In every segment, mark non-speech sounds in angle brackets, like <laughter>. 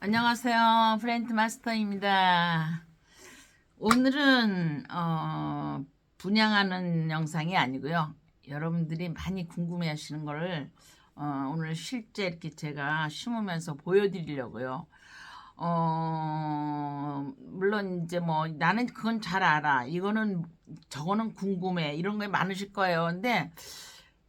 안녕하세요. 프렌트 마스터입니다. 오늘은 어, 분양하는 영상이 아니고요. 여러분들이 많이 궁금해 하시는 거를 어, 오늘 실제 이렇게 제가 심으면서 보여드리려고요. 어, 물론 이제 뭐 나는 그건 잘 알아. 이거는 저거는 궁금해. 이런 게 많으실 거예요. 근데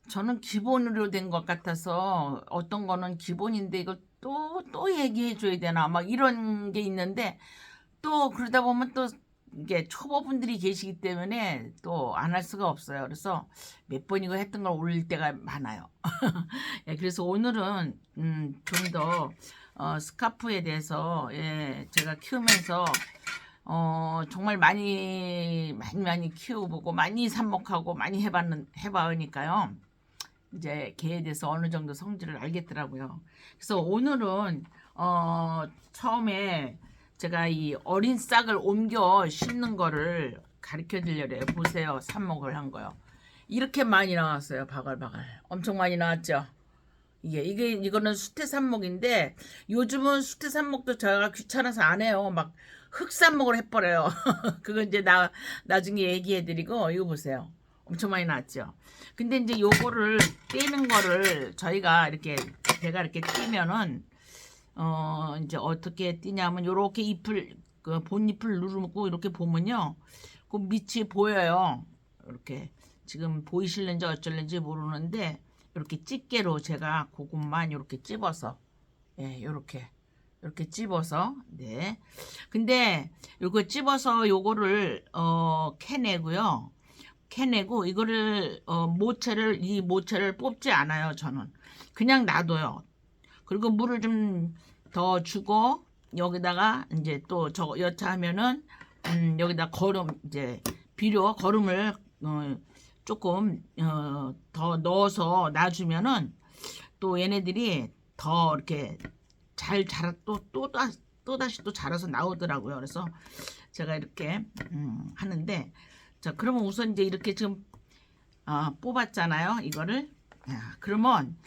저는 기본으로 된 것 같아서 어떤 거는 기본인데 이거 또, 또 얘기해 줘야 되나 막 이런 게 있는데 또 그러다 보면 또 이게 초보분들이 계시기 때문에 또 안 할 수가 없어요. 그래서 몇 번이고 했던 걸 올릴 때가 많아요. <laughs> 예, 그래서 오늘은 음, 좀 더 어, 스카프에 대해서 예, 제가 키우면서 어, 정말 많이 많이 많이 키워보고 많이 삽목하고 많이 해봤는 해봐으니까요. 이제 개에 대해서 어느 정도 성질을 알겠더라고요. 그래서 오늘은 어 처음에 제가 이 어린 싹을 옮겨 심는 거를 가르쳐 드리려고 보세요. 삽목을 한 거요. 이렇게 많이 나왔어요. 바글바글. 엄청 많이 나왔죠. 이게 이게 이거는 수태 삽목인데 요즘은 수태 삽목도 제가 귀찮아서 안 해요. 막 흙삽목을 해버려요. <laughs> 그거 이제 나 나중에 얘기해 드리고 이거 보세요. 엄청 많이 나왔죠. 근데 이제 요거를 떼는 거를 저희가 이렇게 배가 이렇게 띄면은 어 이제 어떻게 띄냐면 요렇게 잎을 그 본잎을 누르고 이렇게 보면요. 그 밑이 보여요. 이렇게 지금 보이실는지 어쩔는지 모르는데 이렇게 집게로 제가 그것만 이렇게 찝어서 예, 요렇게 이렇게 찝어서 네. 근데 요거 찝어서 요거를 어 캐내고요. 캐내고 이거를 어, 모체를 이 모체를 뽑지 않아요 저는. 그냥 놔둬요. 그리고 물을 좀 더 주고 여기다가 이제 또 저 여차하면은 음, 여기다 거름 이제 비료 거름을 어, 조금 어, 더 넣어서 놔주면은 또 얘네들이 더 이렇게 잘 자라 또또 또 다시 또 자라서 나오더라고요. 그래서 제가 이렇게 음, 하는데 자, 그러면 우선 이제 이렇게 지금 어, 뽑았잖아요. 이거를. 야, 그러면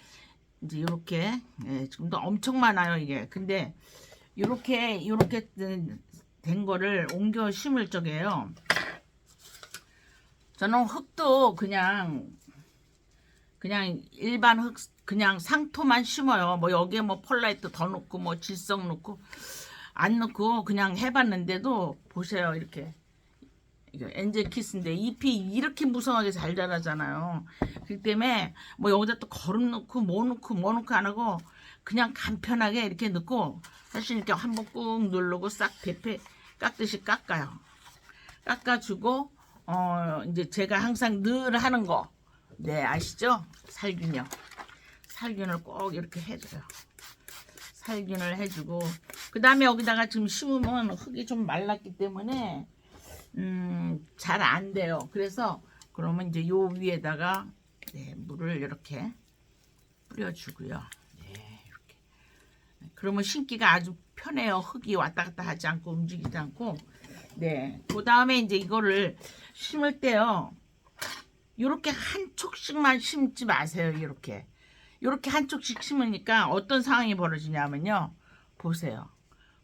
이제 이렇게 예, 지금도 엄청 많아요. 이게. 근데 이렇게 이렇게 된, 된 거를 옮겨 심을 적에요. 저는 흙도 그냥 그냥 일반 흙 그냥 상토만 심어요. 뭐 여기에 뭐 폴라이트 더 넣고 뭐 질성 넣고 안 넣고 그냥 해봤는데도 보세요 이렇게 엔젤 키스인데 잎이 이렇게 무성하게 잘 자라잖아요. 그렇기 때문에 뭐 여기다 또 거름 넣고 뭐 넣고 뭐 넣고 안 하고 그냥 간편하게 이렇게 넣고 사실 이렇게 한 번 꾹 누르고 싹 대패 깎듯이 깎아요. 깎아주고 어 이제 제가 항상 늘 하는 거 네 아시죠? 살균요. 살균을 꼭 이렇게 해줘요. 살균을 해주고 그 다음에 여기다가 지금 심으면 흙이 좀 말랐기 때문에 음, 잘 안 돼요. 그래서 그러면 이제 요 위에다가 네, 물을 이렇게 뿌려주고요. 네, 이렇게. 그러면 심기가 아주 편해요. 흙이 왔다 갔다 하지 않고 움직이지 않고. 네. 그 다음에 이제 이거를 심을 때요. 요렇게 한 촉씩만 심지 마세요. 이렇게. 요렇게 한 촉씩 심으니까 어떤 상황이 벌어지냐면요. 보세요.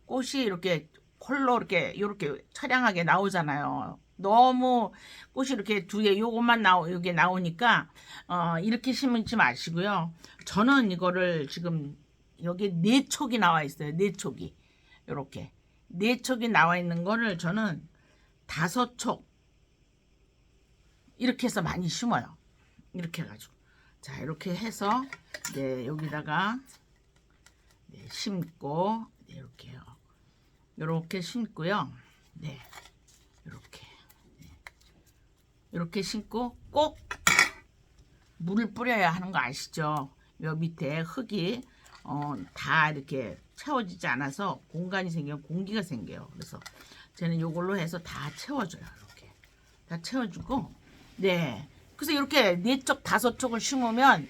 꽃이 이렇게 홀로 이렇게 이렇게 처량하게 나오잖아요. 너무 꽃이 이렇게 두 개 요것만 나오 이게 나오니까 어 이렇게 심지 마시고요. 저는 이거를 지금 여기 네 촉이 나와 있어요. 네 촉이 이렇게 네 촉이 나와 있는 거를 저는 다섯 촉 이렇게 해서 많이 심어요. 이렇게 해가지고 자 이렇게 해서 네 여기다가 네, 심고 네, 이렇게요. 이렇게 심고요. 네, 이렇게 네. 이렇게 심고 꼭 물을 뿌려야 하는 거 아시죠? 요 밑에 흙이 어, 다 이렇게 채워지지 않아서 공간이 생겨요. 공기가 생겨요. 그래서 저는 이걸로 해서 다 채워줘요. 이렇게 다 채워주고 네. 그래서 이렇게 네 쪽 다섯 쪽을 심으면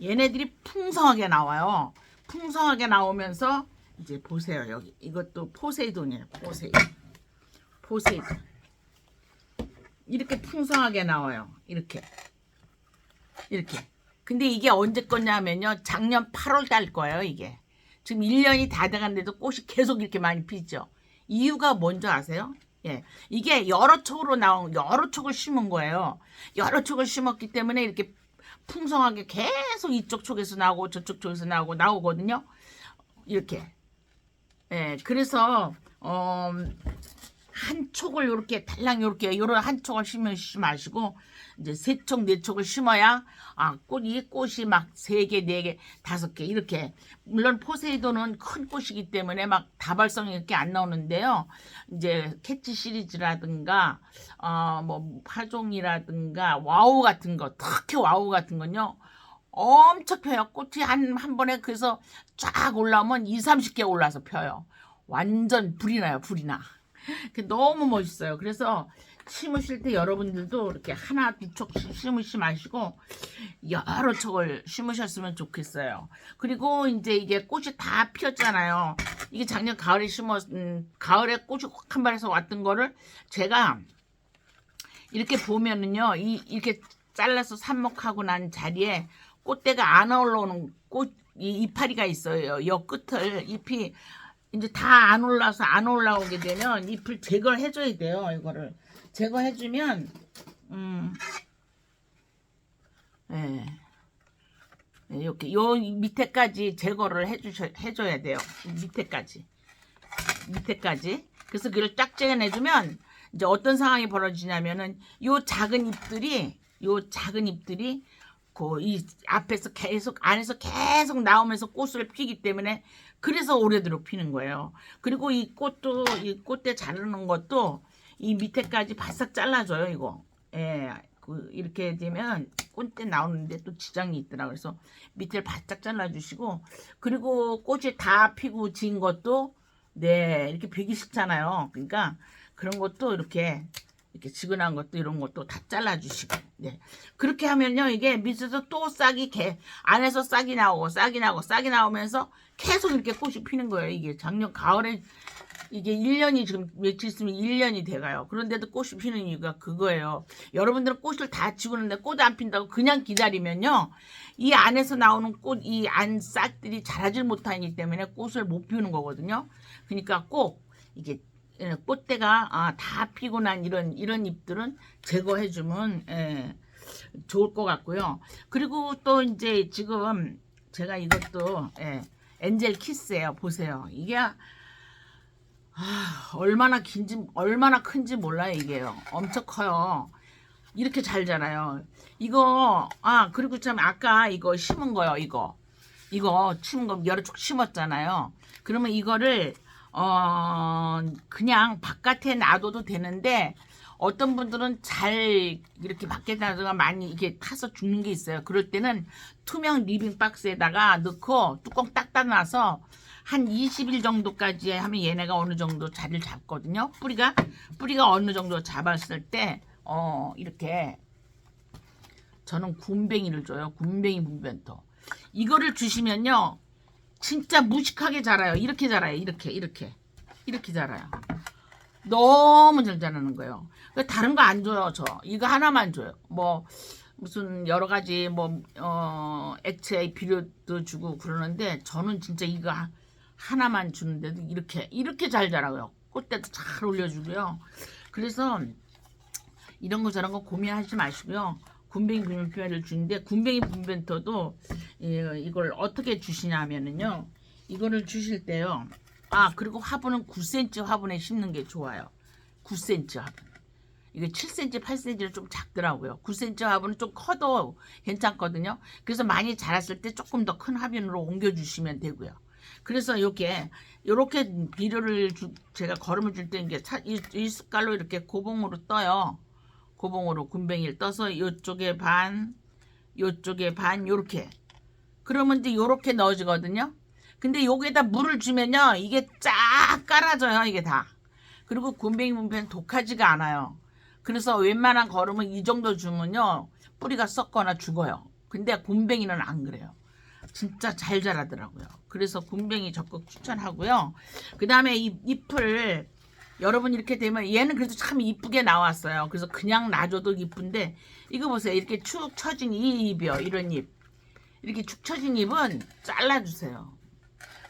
얘네들이 풍성하게 나와요. 풍성하게 나오면서 이제 보세요 여기 이것도 포세이돈이에요 포세이돈 포세이돈 이렇게 풍성하게 나와요 이렇게 이렇게 근데 이게 언제 거냐면요 작년 8월 달 거예요 이게 지금 1년이 다 돼갔는데도 꽃이 계속 이렇게 많이 피죠. 이유가 뭔지 아세요? 예. 이게 여러 촉으로 나온, 여러 촉을 심은 거예요. 여러 촉을 심었기 때문에 이렇게 풍성하게 계속 이쪽 촉에서 나오고 저쪽 촉에서 나오고 나오거든요. 이렇게. 예. 그래서, 어, 한 촉을 요렇게 달랑 요렇게 요런 한 촉을 심으시 마시고 이제 세 촉, 네 촉을 심어야 아 꽃이 꽃이 막 세 개, 네 개, 다섯 개 이렇게 물론 포세이돈은 큰 꽃이기 때문에 막 다발성이 이렇게 안 나오는데요. 이제 캐치 시리즈라든가 어뭐 파종이라든가 와우 같은 거 특히 와우 같은 건요. 엄청 펴요. 꽃이 한, 한 번에 그래서 쫙 올라오면 2, 30개 올라서 펴요. 완전 불이 나요, 불이 나. 그 너무 멋있어요. 그래서 심으실 때 여러분들도 이렇게 하나 두 촉씩 심으시 마시고 여러 촉을 심으셨으면 좋겠어요. 그리고 이제 이게 꽃이 다 피었잖아요. 이게 작년 가을에 심었 음, 가을에 꽃이 확한 발에서 왔던 거를 제가 이렇게 보면은요, 이 이렇게 잘라서 삽목하고 난 자리에 꽃대가 안 올라오는 꽃 이 이파리가 있어요. 여 끝을 잎이 이제 다 안 올라서 안 올라오게 되면 잎을 제거를 해줘야 돼요. 이거를 제거해 주면 음, 예. 네, 이렇게 요 밑에까지 제거를 해주셔 해줘야 돼요. 밑에까지 밑에까지. 그래서 그걸 쫙 째내주면 이제 어떤 상황이 벌어지냐면은 요 작은 잎들이 요 작은 잎들이 그이 앞에서 계속 안에서 계속 나오면서 꽃을 피기 때문에 그래서 오래도록 피는 거예요. 그리고 이 꽃도 이 꽃대 자르는 것도 이 밑에까지 바싹 잘라줘요 이거. 예, 그 이렇게 되면 꽃대 나오는데 또 지장이 있더라. 그래서 밑을 바짝 잘라주시고 그리고 꽃이 다 피고 진 것도 네 이렇게 베기 쉽잖아요. 그러니까 그런 것도 이렇게 이렇게 지근한 것도 이런 것도 다 잘라주시고. 네. 그렇게 하면요 이게 밑에서 또 싹이 개 안에서 싹이 나오고 싹이 나오고 싹이 나오면서 계속 이렇게 꽃이 피는 거예요. 이게 작년 가을에 이게 1년이 지금 며칠 있으면 1년이 돼가요. 그런데도 꽃이 피는 이유가 그거예요. 여러분들은 꽃을 다 지우는데 꽃 안 핀다고 그냥 기다리면요 이 안에서 나오는 꽃 이 안 싹들이 자라질 못하기 때문에 꽃을 못 피우는 거거든요. 그러니까 꼭 이게 예, 꽃대가 아, 다 피고 난 이런 이런 잎들은 제거해주면 예, 좋을 것 같고요. 그리고 또 이제 지금 제가 이것도 예, 엔젤 키스예요. 보세요. 이게 아, 얼마나 긴지 얼마나 큰지 몰라요 이게요. 엄청 커요. 이렇게 잘 자라요. 이거 아 그리고 참 아까 이거 심은 거요. 이거 이거 심은 거 여러 쪽 심었잖아요. 그러면 이거를 어 그냥 바깥에 놔둬도 되는데 어떤 분들은 잘 이렇게 밖에 놔두가 많이 이게 타서 죽는 게 있어요. 그럴 때는 투명 리빙 박스에다가 넣고 뚜껑 딱 닫아놔서 한 20일 정도까지 하면 얘네가 어느 정도 자리를 잡거든요. 뿌리가 뿌리가 어느 정도 잡았을 때 어 이렇게 저는 군뱅이를 줘요. 군뱅이 분변토. 이거를 주시면요. 진짜 무식하게 자라요. 이렇게 자라요. 이렇게 이렇게 이렇게 자라요. 너무 잘 자라는 거예요. 다른 거 안 줘요. 저 이거 하나만 줘요. 뭐 무슨 여러 가지 뭐 어, 액체 비료도 주고 그러는데 저는 진짜 이거 하- 하나만 주는데도 이렇게 이렇게 잘 자라고요. 꽃대도 잘 올려주고요. 그래서 이런 거 저런 거 고민하지 마시고요. 군뱅이 분변토를 주는데 군뱅이 분변토도 이- 이걸 어떻게 주시냐면은요. 이거를 주실 때요. 아 그리고 화분은 9cm 화분에 심는 게 좋아요. 9cm 화분. 이게 7cm, 8cm는 좀 작더라고요. 9cm 화분은 좀 커도 괜찮거든요. 그래서 많이 자랐을 때 조금 더 큰 화분으로 옮겨주시면 되고요. 그래서 이렇게 이렇게 비료를 주- 제가 걸음을 줄 때 이게 차- 이, 이 숟갈로 이렇게 고봉으로 떠요. 고봉으로 군뱅이를 떠서 이쪽에 반, 이쪽에 반 요렇게. 그러면 이제 요렇게 넣어주거든요. 근데 여기에다 물을 주면요 이게 쫙 깔아져요 이게 다. 그리고 군뱅이 분변 독하지가 않아요. 그래서 웬만한 걸음은 이 정도 주면요 뿌리가 썩거나 죽어요. 근데 군뱅이는 안 그래요. 진짜 잘 자라더라고요. 그래서 군뱅이 적극 추천하고요. 그 다음에 이 잎을 여러분 이렇게 되면 얘는 그래도 참 이쁘게 나왔어요. 그래서 그냥 놔줘도 이쁜데 이거 보세요. 이렇게 축 처진 이 잎이요. 이런 잎. 이렇게 축 처진 잎은 잘라주세요.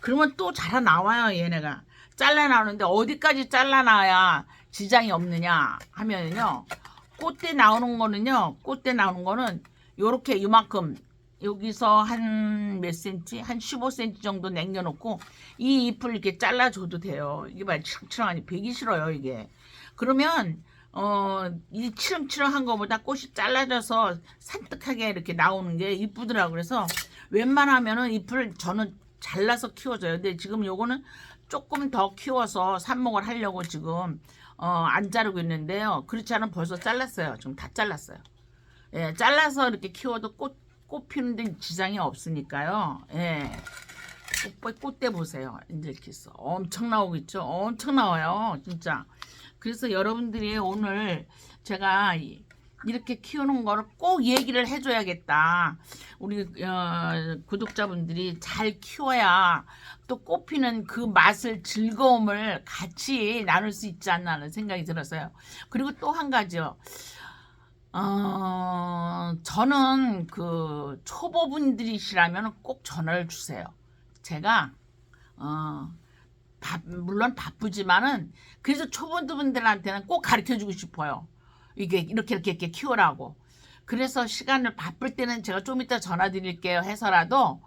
그러면 또 자라 나와요 얘네가 잘라 나오는데 어디까지 잘라 나야 지장이 없느냐 하면은요 꽃대 나오는 거는요 꽃대 나오는 거는 요렇게 이만큼 여기서 한 몇 센치 한 15cm 정도 남겨놓고 이 잎을 이렇게 잘라줘도 돼요 이게 봐 칠칠하니 베기 싫어요 이게 그러면 어 이 치렁치렁한 거보다 꽃이 잘라져서 산뜻하게 이렇게 나오는 게 이쁘더라고 그래서 웬만하면은 잎을 저는 잘라서 키워줘요. 근데 지금 요거는 조금 더 키워서 삽목을 하려고 지금 어, 안 자르고 있는데요. 그렇지 않으면 벌써 잘랐어요. 지금 다 잘랐어요. 예, 잘라서 이렇게 키워도 꽃, 꽃 피는 데 지장이 없으니까요. 예. 꽃, 꽃대 보세요. 인젤키스. 엄청 나오고 있죠? 엄청 나와요. 진짜. 그래서 여러분들이 오늘 제가 이- 이렇게 키우는 거를 꼭 얘기를 해줘야겠다. 우리 어, 구독자분들이 잘 키워야 또 꽃피는 그 맛을 즐거움을 같이 나눌 수 있지 않나 하는 생각이 들었어요. 그리고 또 한 가지요. 어, 저는 그 초보분들이시라면 꼭 전화를 주세요. 제가 어, 바, 물론 바쁘지만은 그래서 초보분들한테는 꼭 가르쳐 주고 싶어요. 이게 이렇게 이렇게 이렇게 키우라고. 그래서 시간을 바쁠 때는 제가 좀 이따 전화 드릴게요 해서라도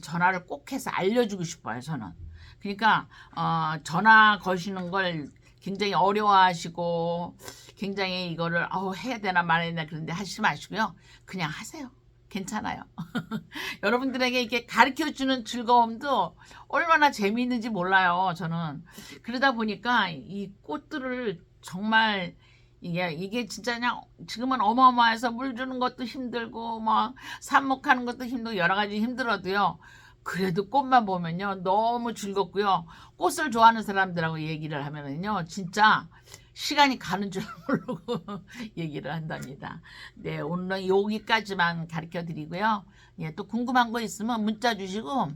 전화를 꼭 해서 알려주고 싶어요 저는. 그러니까 어, 전화 거시는 걸 굉장히 어려워하시고 굉장히 이거를 어, 해야 되나 말아야 되나 그런데 하시지 마시고요. 그냥 하세요. 괜찮아요. <laughs> 여러분들에게 이게 가르쳐 주는 즐거움도 얼마나 재미있는지 몰라요. 저는 그러다 보니까 이 꽃들을 정말 이게 이게 진짜 그냥 지금은 어마어마해서 물 주는 것도 힘들고 뭐 삽목하는 것도 힘들고 여러 가지 힘들어도요. 그래도 꽃만 보면요 너무 즐겁고요. 꽃을 좋아하는 사람들하고 얘기를 하면은요 진짜 시간이 가는 줄 <laughs> 모르고 얘기를 한답니다. 네 오늘은 여기까지만 가르쳐 드리고요. 예, 또 궁금한 거 있으면 문자 주시고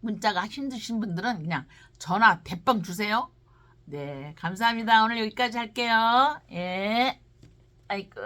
문자가 힘드신 분들은 그냥 전화 대빵 주세요. 네, 감사합니다. 오늘 여기까지 할게요. 예. 아이고.